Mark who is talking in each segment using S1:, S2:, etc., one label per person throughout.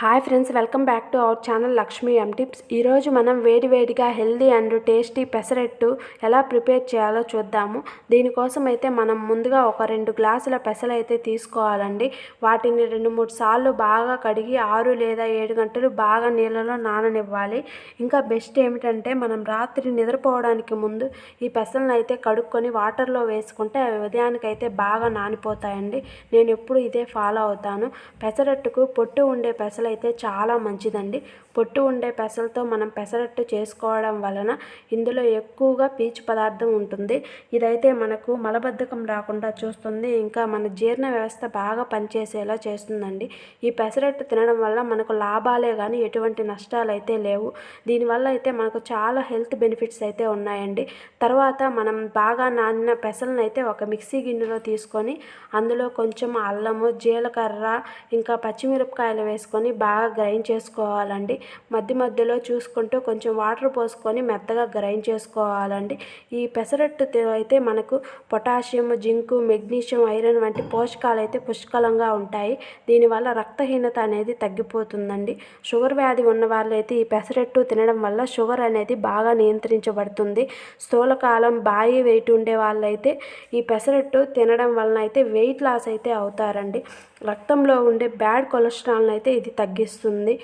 S1: Hi friends welcome back to our channel Lakshmi M tips ఈరోజు మనం వేడివేడిగా healthy and tasty pesarattu ఎలా prepare చేయాలో చూద్దాము. దీనికోసం అయితే మనం ముందుగా ఒక రెండు గ్లాసుల పెసలు అయితే తీసుకోవాలండి. వాటిని రెండు మూడు సార్లు బాగా కడిగి ఆరు లేదా ఏడు గంటలు బాగా నీళ్ళలో నాననివ్వాలి. ఇంకా బెస్ట్ ఏమిటంటే మనం రాత్రి నిద్రపోవడానికి ముందు ఈ పెసలను అయితే కడుక్కొని వాటర్లో వేసుకుంటే అవి ఉదయానికైతే బాగా నానిపోతాయండి. నేను ఎప్పుడు ఇదే ఫాలో అవుతాను. పెసరట్టుకు పొట్టు ఉండే పెసలు అయితే చాలా మంచిదండి. పొట్టు ఉండే పెసలతో మనం పెసరట్టు చేసుకోవడం వలన ఇందులో ఎక్కువగా పీచు పదార్థం ఉంటుంది. ఇదైతే మనకు మలబద్ధకం రాకుండా చూస్తుంది. ఇంకా మన జీర్ణ వ్యవస్థ బాగా పనిచేసేలా చేస్తుందండి. ఈ పెసరట్టు తినడం వల్ల మనకు లాభాలే కానీ ఎటువంటి నష్టాలు అయితే లేవు. దీనివల్ల అయితే మనకు చాలా హెల్త్ బెనిఫిట్స్ అయితే ఉన్నాయండి. తర్వాత మనం బాగా నానిన పెసలను అయితే ఒక మిక్సీ గిన్నెలో తీసుకొని అందులో కొంచెం అల్లము జీలకర్ర ఇంకా పచ్చిమిరపకాయలు వేసుకొని బాగా గ్రైండ్ చేసుకోవాలండి. మధ్య మధ్యలో చూసుకుంటూ కొంచెం వాటర్ పోసుకొని మెత్తగా గ్రైండ్ చేసుకోవాలండి. ఈ పెసరట్టు అయితే మనకు పొటాషియం జింకు మెగ్నీషియం ఐరన్ వంటి పోషకాలు అయితే పుష్కలంగా ఉంటాయి. దీనివల్ల రక్తహీనత అనేది తగ్గిపోతుందండి. షుగర్ వ్యాధి ఉన్న వాళ్ళైతే ఈ పెసరట్టు తినడం వల్ల షుగర్ అనేది బాగా నియంత్రించబడుతుంది. స్థూలకాలం బాయి వెయిట్ ఉండే వాళ్ళైతే ఈ పెసరట్టు తినడం వలన అయితే వెయిట్ లాస్ అయితే అవుతారండి. రక్తంలో ఉండే బ్యాడ్ కొలెస్ట్రాల్ని అయితే ఇది తగ్గి తగ్గిస్తుంది.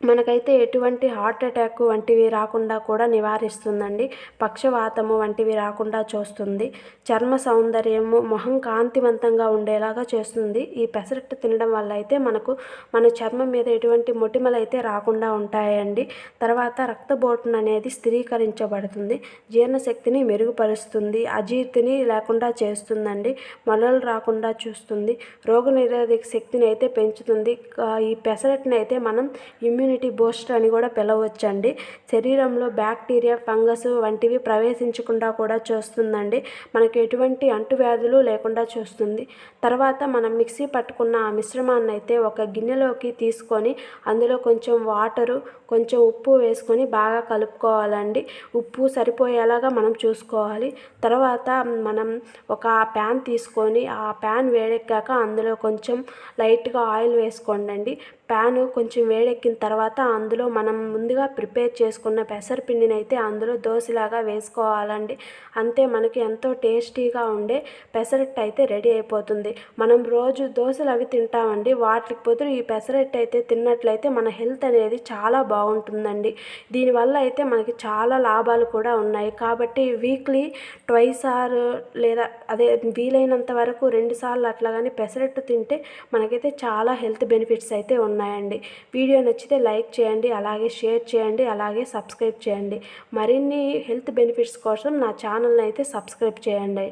S1: మనకైతే ఎటువంటి హార్ట్ అటాక్ వంటివి రాకుండా కూడా నివారిస్తుందండి. పక్షవాతము వంటివి రాకుండా చూస్తుంది. చర్మ సౌందర్యము మొహం కాంతివంతంగా ఉండేలాగా చేస్తుంది. ఈ పెసరట్టు తినడం వల్ల అయితే మనకు మన చర్మం మీద ఎటువంటి మొటిమలు అయితే రాకుండా ఉంటాయండి. తర్వాత రక్తబోటును అనేది స్థిరీకరించబడుతుంది. జీర్ణశక్తిని మెరుగుపరుస్తుంది. అజీర్తిని లేకుండా చేస్తుందండి. మొలలు రాకుండా చూస్తుంది. రోగనిరోధక శక్తిని అయితే పెంచుతుంది. ఈ పెసరట్టుని అయితే మనం ఇమ్యూనిటీ బూస్టర్ అని కూడా పిలవచ్చండి. శరీరంలో బ్యాక్టీరియా ఫంగస్ వంటివి ప్రవేశించకుండా కూడా చూస్తుందండి. మనకి ఎటువంటి అంటువ్యాధులు లేకుండా చూస్తుంది. తర్వాత మనం మిక్సీ పట్టుకున్న ఆ మిశ్రమాన్ని అయితే ఒక గిన్నెలోకి తీసుకొని అందులో కొంచెం వాటరు కొంచెం ఉప్పు వేసుకొని బాగా కలుపుకోవాలండి. ఉప్పు సరిపోయేలాగా మనం చూసుకోవాలి. తర్వాత మనం ఒక ప్యాన్ తీసుకొని ఆ ప్యాన్ వేడెక్కాక అందులో కొంచెం లైట్గా ఆయిల్ వేసుకోండి ప్యాను కొంచెం వేడెక్కిన తర్వాత అందులో మనం ముందుగా ప్రిపేర్ చేసుకున్న పెసరపిండిని అయితే అందులో దోశలాగా వేసుకోవాలండి. అంతే మనకి ఎంతో టేస్టీగా ఉండే పెసరట్టు అయితే రెడీ అయిపోతుంది. మనం రోజు దోశలు అవి తింటామండి. వాటికి బదులు ఈ పెసరట్టు అయితే తిన్నట్లయితే మన హెల్త్ అనేది చాలా బాగుంటుందండి. దీనివల్ల అయితే మనకి చాలా లాభాలు కూడా ఉన్నాయి. కాబట్టి వీక్లీ ట్వైస్ ఆర్ లేదా అదే వీలైనంత వరకు రెండు సార్లు అట్లా కానీ పెసరట్టు తింటే మనకైతే చాలా హెల్త్ బెనిఫిట్స్ అయితే ఉన్నాయి. ఉన్నాయండి. వీడియో నచ్చితే లైక్ చేయండి అలాగే షేర్ చేయండి అలాగే సబ్స్క్రైబ్ చేయండి. మరిన్ని హెల్త్ బెనిఫిట్స్ కోసం నా ఛానల్ని అయితే సబ్స్క్రైబ్ చేయండి.